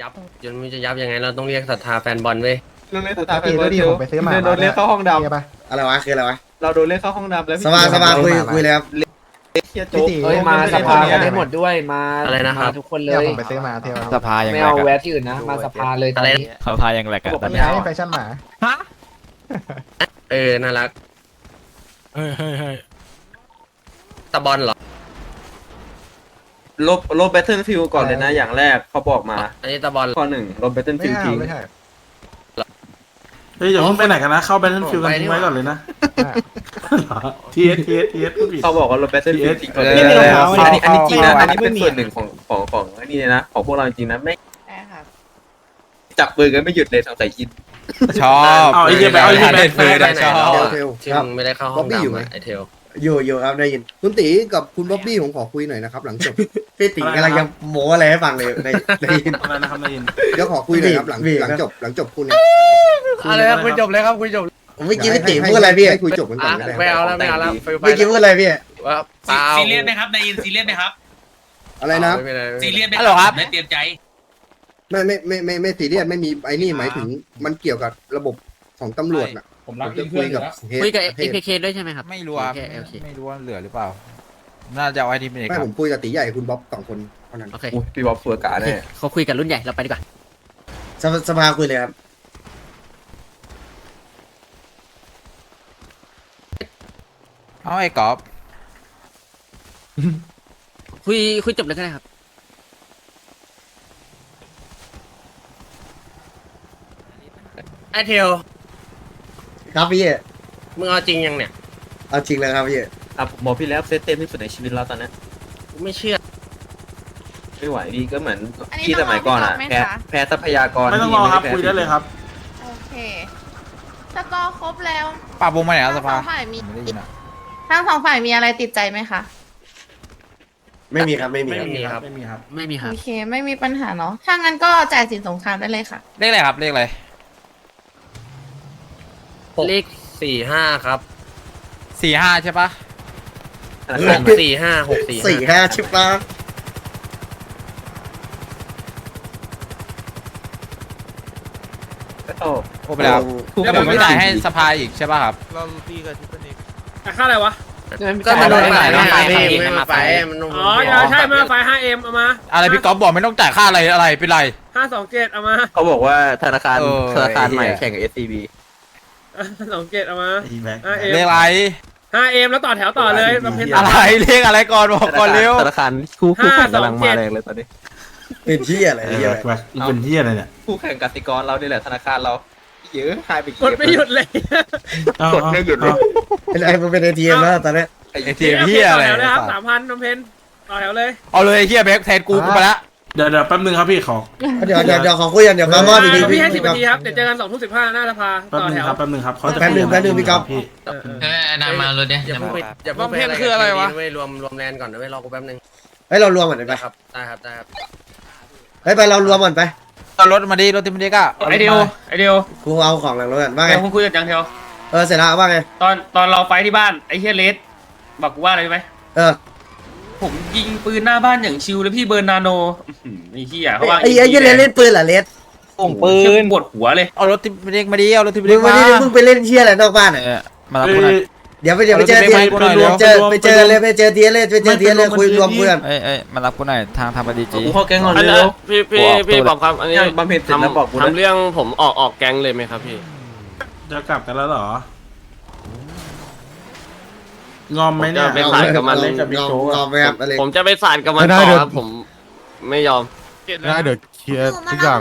ยับจนไมันจะยับยังไงเราต้องเรียกศรัทธาแฟนบอลเว้ยเราเล่นสตาร์พี่เป็นแล้วดีผมไปซื้อหมาโดนเรียกเข้าห้องดเฮียปะอะไรวะคืออะไรวะำเราโดนเรียกเข้าห้องดำแล้วสบายสบายคุยคุยเลยครับเฮียโจ๊กพี่ตีเฮ้ยมาไได้สภาเท่นี้กันได้หมดด้วยมาอะไรนะครับมาทุกคนเลเฮียย ผมไปซื้อมาเที่ยวสภายังไม่แหลเอากแวะอะที่อื่นนะ มาสภาเลยตอนนี้ สภายังแหลกอะตอนไม่นี้ใช่แฟชั่นหมา เออน่ารักเฮ้ยเฮ้ยเฮ้ยตะบอลเหรอ ลบลบแบทเทิลฟิลก่อนเลยนะ อย่างแรกเขาบอกมาอันนี้ตะบอลข้อหนึ่งลบแบทเทิลไม่ฟิลใช่ทิ้งไม่ใช่เฮ้ยอย่าเพิ่งไปไหนกันนะ เข้าไปนั่นฟิลกันไปดีทิ้งกว่าไว้ก่อนเลยนะอะทีเอสทีเอสทีเอสพูดผิดเขาบอกว่าลบแบทเทิลฟิลทิ้งก่อนเลยไม่มีรองเท้าอันนี้อันนี้จริงนะไม่อันเอานี้เป็นส่วนหนึ่งของของของอันนี้เลยนะของพวกเราจริงๆนะไม่ใช่ค่ะจับมือกันไม่หยุดเลยสงสัยอินชอบเอาไอ้เหี้ยไปเอาไอ้เหี้ยไปเฟยไปได้ไหนชอบแล้วเทลอะเทลที่ครับมึงไม่ได้เข้าห้องบ๊อบบี้อยู่ดำไหมอะไอเทลอยู่อยู่ครับได้ยิน คุณตีกับคุณบ๊อบบี้ผมขอคุยหน่อยนะครับ หลังจบ พี่ตีกำลังจะโม้อะไรให้ฟังเลยได้ได้ยินอะไรนะครับนายอินเดี๋ยวขอคุยหน่อยครับหลังหลังจบหลังจบคุณเนี่ยอะไรครับคุยจบเลยครับคุยจบเมื่อกี้พี่ตีพูดอะไรพี่ให้คุยจบกันก่อนก็ได้ไม่เอาแล้วไม่เอาแล้วไปไปเมื่อกี้พูดอะไรพี่ว่าเปล่าซีเรียสไหมครับนายอินซีเรียสไหมครับ อะไรนะไม่เป็นไรไม่ซีเป็นไรเรียสไหมฮัลโหลครับไม่เตรียมใจไม่ไม่ไม่ไม่ไม่ซีเรียสไม่มีไอ้นี่หมายถึงมันเกี่ยวกับระบบของตำรวจน่ะผมผรักมจะเพื่คุอยนอยู่กับแล้วเฮดคุยกับประเทศ AKK ด้วยใช่ไหมครับ ไม่รู้อะโอเคโอเคไม่รู้ว่าเหลือหรือเปล่า น่าจะเอาไอ้ที่เป็นเอกไม่ครัผบมคุยกับตีใหญ่คุณบ๊อบสองคนเท่านั้นโอเคอุ๊ยพี่บ๊อบสัวกาแน่เขาคุยกับรุ่นใหญ่เราไปดีกว่า สภาสภาคุยเลยครับเอาไอ้กอบคุยคุยจบเลยก็ได้ครับ ไอเทลครับพี่มึงเอาจริงยังเนี่ย เอาจริงเลยครับพี่ อะผมบอกพี่แล้วเซตเต็มที่สุดในชีวิตแล้วตอนนี้กูไม่เชื่อ ไม่ไหวดีก็เหมือนอันนี้ที่สมัยก่อนอะต้องรอพี่แพ้ก๊อฟไหมคะ แพ้ทรัพยากรไม่ต้องรอครับที่คุยได้เลยครับ โอเคสกอร์ครบแล้ว ปรับวงมาไหนแล้วสทั้งสภาองฝ่ายมี ไม่ได้ยินอะทั้งสองฝ่ายมีอะไรติดใจไหมคะ ไม่มีครับ ไม่มีไม่ครับมีครับ ไม่มีครับ ไม่มีคโอรับเคไม่มีปัญหาเนาะ ถ้างั้นก็จ่ายสินสงครามได้เลยค่ะ เลขอะไรครับ เลขอะไรเลขสี่ห้าครับสี่ห้าใช่ปะธนา หคารกสี่ห้าหกสี่สี่ห้าชิบปะโอ้โอ้ไปแล้วถูกแล้วผมไม่จ่ายให้สภาอีกใช่ปะครับค่าอะไรวะก็มันโดนฝ่ายไม่ไม่ไม่ไม่มาฝ่ายมันโดนอ๋อใช่มาไฟ 5M เอามา อะไรพี่ก๊อฟบอกไม่ต้องจ่ายค่าอะไรอะไรเป็นไร527เอามาเขาบอกว่าธนาคารเออธนาคารใหม่ไอ้เหี้ยแข่งกับ SCB 527เอามาเลขอะไร 5M แล้วต่อแถวต่อเลยบำเพ็ญ อะไรเลขอะไรก่อนบอกก่อนเร็วธนาคารคู่คู่แข่งกำลังมาแรงเลยตอนนี้เป็นที่อะไรเอเนี่ยอเป็นที่อะไรเนี่ยคู่แข่งกสิกรเรานี่แหละธนาคารเราเยอะหายไปกดไม่หยุดเลยกดไม่หยุดเลย เป็นไอ้มันเป็นเอทีเอ็มแล้วตอนเนี้ยไอ้เทียมเฮียอะไรต่อแถวเลยครับสามพันบำเพ็ญต่อแถวเลยเอาเลยไอ้เฮียแบ็คแทนกูกูไปละ เดี๋ยวเดี๋ยวแป๊บนึงครับพี่ขอ เดี๋ยวเดี๋ยวเดี๋ยวขอคุยกันเดี๋ยวมาว่าดีเดี๋ยวๆพี่พี่ให้สิบครันาบทีครับ เดี๋ยวเจอกันสองทุ่มสิบห้าหน้าสภาแป๊บต่อนึแถงวครับแป๊บนึงครับเขาจะแป๊บนึงแป๊บนึงพี่ก๊อฟ พี่เออเออ เอออนามารถเนี่ยอย่าเพิ่งไปอย่าเพิ่งไปบำเพ็ญคืออะไรวะ เว้ยรวมรวมแลนก่อนนะเว้ยรอกูแป๊บนึงเฮ้ยเรารวมกันไปได้ครับได้ครับได้ครับเฮ้ยไปเรารวมกันไปเอารถมาดิรถติมดิก้าไอเดียวไอเดียวกูเอาของหลังรถกันว่าไงเดี๋ยวคุณคุยกับจังเทียวเออเสร็จแล้วว่าไงตอนตอนเราไฟท์ที่บ้านไอเฮียเลสบอกกูว่าอะไรรู้ไหมเออ ผมยิงปืนหน้าบ้านอย่างชิวแล้วพี่เบิร์นนาโนอื้อหือไอ้เฮียเขาว่าไอ้ไอ้ยันเล่นปืนเหรอเลสส่งปืชื่นปวดหัวเลย เอารถติมดิมาดิเอารถติมมึดิงวันมานี้มึงไปเล่นเชี่ยอะไรนอกบ้านอะเออมารับกูหน่อย เดี๋ยวไปเดี๋ยวไปเจอเทียนเอารถไปให้กูหน่อยเร็วเจอไปเจอเลยไปเจอเทียนเลยไปเจอเทียนเลยคุยรวมเพื่อน เอ้ยเอ้ยมารับกูหน่อยทางทางปฏิจี กูเข้าแก๊งก่อนอันเร็นี้วพี่พี่พี่บอกครับอันนี้บำเพ็ญเสร็จแล้วบอกกูนะ ทำเรื่องผมออกออกแก๊งเลยไหมครับพี่ จะกลับกันแล้วเหรอ งอมไหมเนี่ย ผมจะไปถ่ายกับมันเลยงอมงอมไปครับอะไรผมจะไปสาดกับมันต่อครับผมไม่ยอม ได้เดี๋ยวเคลียร์ทุกอย่าง